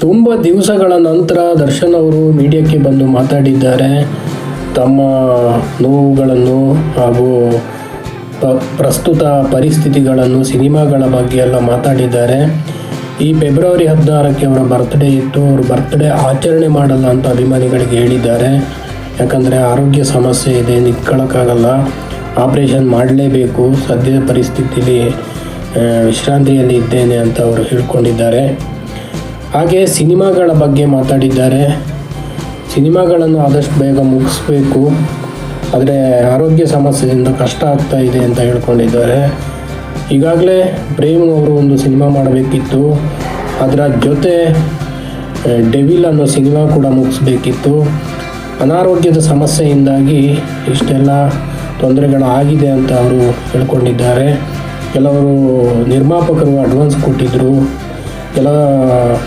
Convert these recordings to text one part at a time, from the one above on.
ತುಂಬ ದಿವಸಗಳ ನಂತರ ದರ್ಶನ್ ಅವರು ಮೀಡಿಯಾಕ್ಕೆ ಬಂದು ಮಾತಾಡಿದ್ದಾರೆ. ತಮ್ಮ ನೋವುಗಳನ್ನು ಹಾಗೂ ಪ್ರಸ್ತುತ ಪರಿಸ್ಥಿತಿಗಳನ್ನು ಸಿನಿಮಾಗಳ ಬಗ್ಗೆ ಎಲ್ಲ ಮಾತಾಡಿದ್ದಾರೆ. ಈ ಫೆಬ್ರವರಿ ಹದಿನಾರಕ್ಕೆ ಅವರ ಬರ್ತ್ಡೇ ಇತ್ತು. ಅವ್ರ ಬರ್ತ್ಡೇ ಆಚರಣೆ ಮಾಡಲ್ಲ ಅಂತ ಅಭಿಮಾನಿಗಳಿಗೆ ಹೇಳಿದ್ದಾರೆ. ಯಾಕಂದರೆ ಆರೋಗ್ಯ ಸಮಸ್ಯೆ ಇದೆ ನಿಂತ್ಕೊಳ್ಳೋಕ್ಕಾಗಲ್ಲ ಆಪ್ರೇಷನ್ ಮಾಡಲೇಬೇಕು. ಸದ್ಯದ ಪರಿಸ್ಥಿತಿಲಿ ಆ, ವಿಶ್ರಾಂತಿಯಲ್ಲಿ ಇದ್ದೇನೆ ಅಂತ ಅವರು ಹೇಳ್ಕೊಂಡಿದ್ದಾರೆ. ಹಾಗೆ ಸಿನಿಮಾಗಳ ಬಗ್ಗೆ ಮಾತಾಡಿದ್ದಾರೆ. ಸಿನಿಮಾಗಳನ್ನು ಆದಷ್ಟು ಬೇಗ ಮುಗಿಸ್ಬೇಕು. ಆದರೆ ಆರೋಗ್ಯ ಸಮಸ್ಯೆಯಿಂದ ಕಷ್ಟ ಆಗ್ತಾ ಇದೆ ಅಂತ ಹೇಳ್ಕೊಂಡಿದ್ದಾರೆ. ಈಗಾಗಲೇ ಪ್ರೇಮ್ ಅವರು ಒಂದು ಸಿನಿಮಾ ಮಾಡಬೇಕಿತ್ತು. ಅದರ ಜೊತೆ ಡೆವಿಲ್ ಅನ್ನೋ ಸಿನಿಮಾ ಕೂಡ ಮುಗಿಸ್ಬೇಕಿತ್ತು. ಅನಾರೋಗ್ಯದ ಸಮಸ್ಯೆಯಿಂದಾಗಿ ಇಷ್ಟೆಲ್ಲ ತೊಂದರೆಗಳು ಆಗಿದೆ ಅಂತ ಅವರು ಹೇಳ್ಕೊಂಡಿದ್ದಾರೆ. ಕೆಲವರು ನಿರ್ಮಾಪಕರು ಅಡ್ವಾನ್ಸ್ ಕೊಟ್ಟಿದ್ದರು ಕೆಲ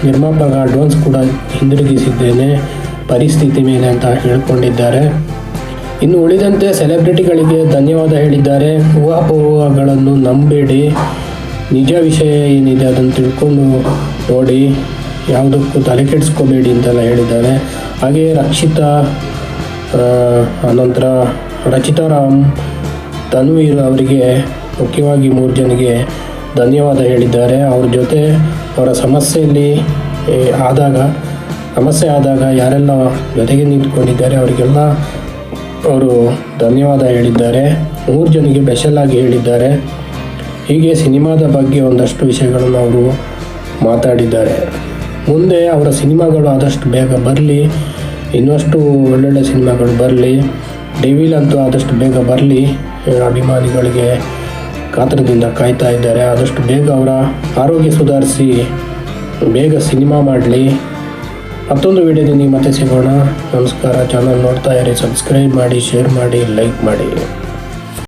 ನಿರ್ಮಾಪಕ ಅಡ್ವಾನ್ಸ್ ಕೂಡ ಹಿಂದಿರುಗಿಸಿದ್ದೇನೆ, ಪರಿಸ್ಥಿತಿ ಮೇಲೆ ಅಂತ ಹೇಳಿಕೊಂಡಿದ್ದಾರೆ. ಇನ್ನು ಉಳಿದಂತೆ ಸೆಲೆಬ್ರಿಟಿಗಳಿಗೆ ಧನ್ಯವಾದ ಹೇಳಿದ್ದಾರೆ. ಊಹಾಪೋಹಗಳನ್ನು ನಂಬೇಡಿ. ನಿಜ ವಿಷಯ ಏನಿದೆ ಅದನ್ನು ತಿಳ್ಕೊಂಡು ನೋಡಿ. ಯಾವುದಕ್ಕೂ ತಲೆ ಕೆಡಿಸ್ಕೋಬೇಡಿ ಅಂತೆಲ್ಲ ಹೇಳಿದ್ದಾರೆ. ಹಾಗೆಯೇ ರಕ್ಷಿತಾ ಅನಂತರ ರಚಿತಾ ರಾಮ್, ತನ್ವೀರ್ ಅವರಿಗೆ ಮುಖ್ಯವಾಗಿ ಮೂರು ಜನರಿಗೆ ಧನ್ಯವಾದ ಹೇಳಿದ್ದಾರೆ. ಅವ್ರ ಜೊತೆ ಅವರ ಸಮಸ್ಯೆಯಲ್ಲಿ ಆದಾಗ, ಸಮಸ್ಯೆ ಆದಾಗ ಯಾರೆಲ್ಲ ಜೊತೆಗೆ ನಿಂತ್ಕೊಂಡಿದ್ದಾರೆ, ಅವರಿಗೆಲ್ಲ ಅವರು ಧನ್ಯವಾದ ಹೇಳಿದ್ದಾರೆ. ಮೂರು ಜನಿಗೆ ಸ್ಪೆಷಲ್ ಆಗಿ ಹೇಳಿದ್ದಾರೆ. ಹೀಗೆ ಸಿನಿಮಾದ ಬಗ್ಗೆ ಒಂದಷ್ಟು ವಿಷಯಗಳನ್ನು ಅವರು ಮಾತಾಡಿದ್ದಾರೆ. ಮುಂದೆ ಅವರ ಸಿನಿಮಾಗಳು ಆದಷ್ಟು ಬೇಗ ಬರಲಿ, ಇನ್ನಷ್ಟು ಒಳ್ಳೊಳ್ಳೆ ಸಿನಿಮಾಗಳು ಬರಲಿ ಡೆವಿಲ್ ಅಂತೂ ಆದಷ್ಟು ಬೇಗ ಬರಲಿ, ಅಭಿಮಾನಿಗಳಿಗೆ ಕಾತರದಿಂದ ಕಾಯ್ತಾ ಇದ್ದಾರೆ. ಆದಷ್ಟು ಬೇಗ ಅವರ ಆರೋಗ್ಯ ಸುಧಾರಿಸಿ, ಬೇಗ ಸಿನಿಮಾ ಮಾಡಲಿ. ಮತ್ತೊಂದು ವಿಡಿಯೋದಲ್ಲಿ ಮತ್ತೆ ಸಿಗೋಣ. ನಮಸ್ಕಾರ. ಚಾನಲ್ ನೋಡ್ತಾ ಇರಿ, ಸಬ್ಸ್ಕ್ರೈಬ್ ಮಾಡಿ, ಶೇರ್ ಮಾಡಿ, ಲೈಕ್ ಮಾಡಿ.